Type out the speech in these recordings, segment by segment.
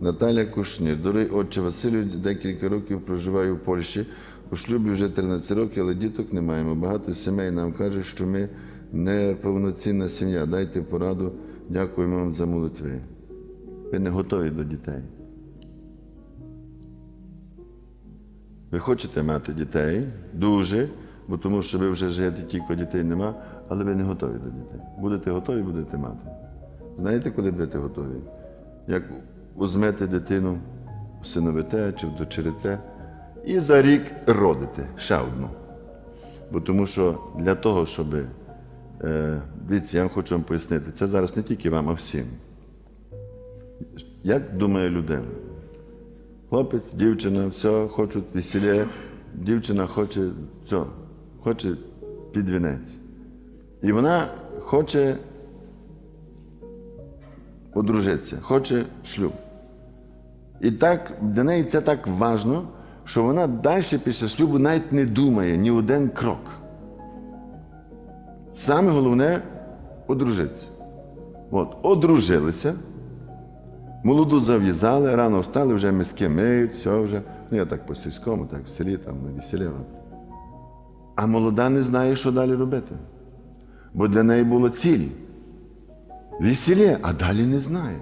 Наталя Кушнір. Дорогий отче Василю, декілька років проживаю в Польщі. У шлюбі вже 13 років, але діток не маємо. Багато сімей нам каже, що ми не повноцінна сім'я. Дайте пораду. Дякуємо вам за молитви. Ви не готові до дітей. Ви хочете мати дітей дуже, бо тому що ви вже живете тільки дітей нема, але ви не готові до дітей. Будете готові, будете мати. Знаєте, коли будете готові? Як візьмете дитину, всиновите чи вдочерите, і за рік родите ще одну. Бо тому що для того, щоб. Е, дивіться, я вам хочу вам пояснити, це зараз не тільки вам, а всім. Як думає людина? Хлопець, дівчина, все, хочуть весілля, дівчина хоче все, хоче під вінець. І вона хоче одружитися, хоче шлюб. І так для неї це так важно, що вона далі після шлюбу навіть не думає ні один крок. Саме головне одружитися. От, одружилися, молоду зав'язали, рано встали, вже миски миють, все вже. Ну, я так по сільському, так в селі, там на весілля. А молода не знає, що далі робити. Бо для неї було ціль. Весілля, а далі не знає.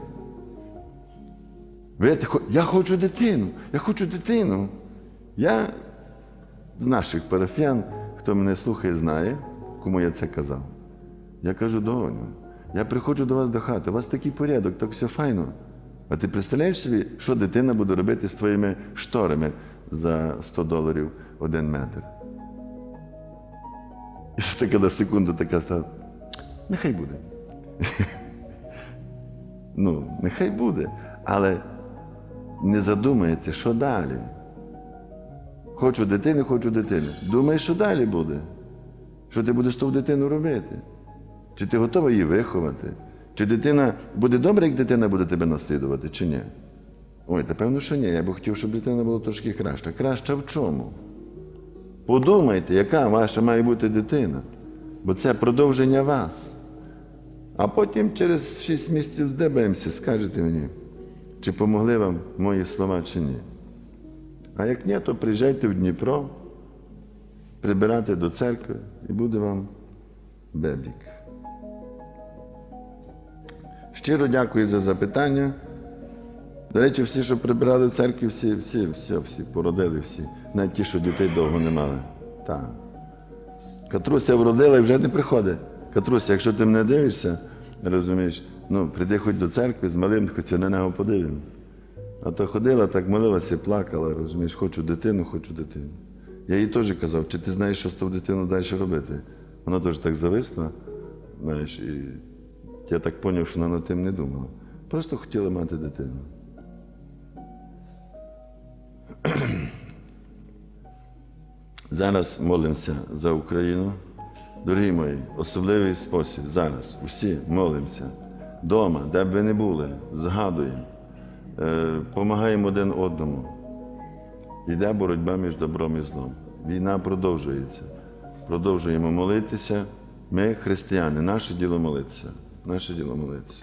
Ви, я хочу дитину, я хочу дитину. Я з наших парафіян, хто мене слухає, знає, кому я це казав. Я кажу, доню, я приходжу до вас до хати, у вас такий порядок, так все файно. А ти представляєш собі, що дитина буде робити з твоїми шторами за 100 доларів один метр? І така на секунду така стала. Нехай буде. ну, нехай буде. Але не задумається, що далі. Хочу дитини, хочу дитини. Думай, що далі буде. Що ти будеш ту дитину робити? Чи ти готова її виховати? Чи дитина буде добре, як дитина буде тебе наслідувати, чи ні? Ой, та певно, що ні. Я би хотів, щоб дитина була трошки краща. Краща в чому? Подумайте, яка ваша має бути дитина, бо це продовження вас. А потім через 6 місяців здебаємося, скажете мені, чи помогли вам мої слова, чи ні. А як ні, то приїжджайте в Дніпро, прибирати до церкви і буде вам бебік. Щиро дякую за запитання. До речі, всі, що прибирали в церкві, всі, всі, всі, всі породили всі. Навіть ті, що дітей довго не мали. Так. Катруся вродила і вже не приходить. Катруся, якщо ти мене дивишся, розумієш, ну, прийди хоч до церкви з малим, хоч на нього подивимо. А то ходила, так молилася, плакала, розумієш, хочу дитину, хочу дитину. Я їй теж казав, чи ти знаєш, що з тою дитиною далі робити? Вона теж так зависла, знаєш, і я так зрозумів, що вона над тим не думала. Просто хотіла мати дитину. Зараз молимося за Україну. Дорогі мої, особливий спосіб зараз. Усі молимося. Дома, де б ви не були, згадуємо, допомагаємо один одному. Йде боротьба між добром і злом. Війна продовжується. Продовжуємо молитися. Ми християни, наше діло молитися. Наше діло молитися.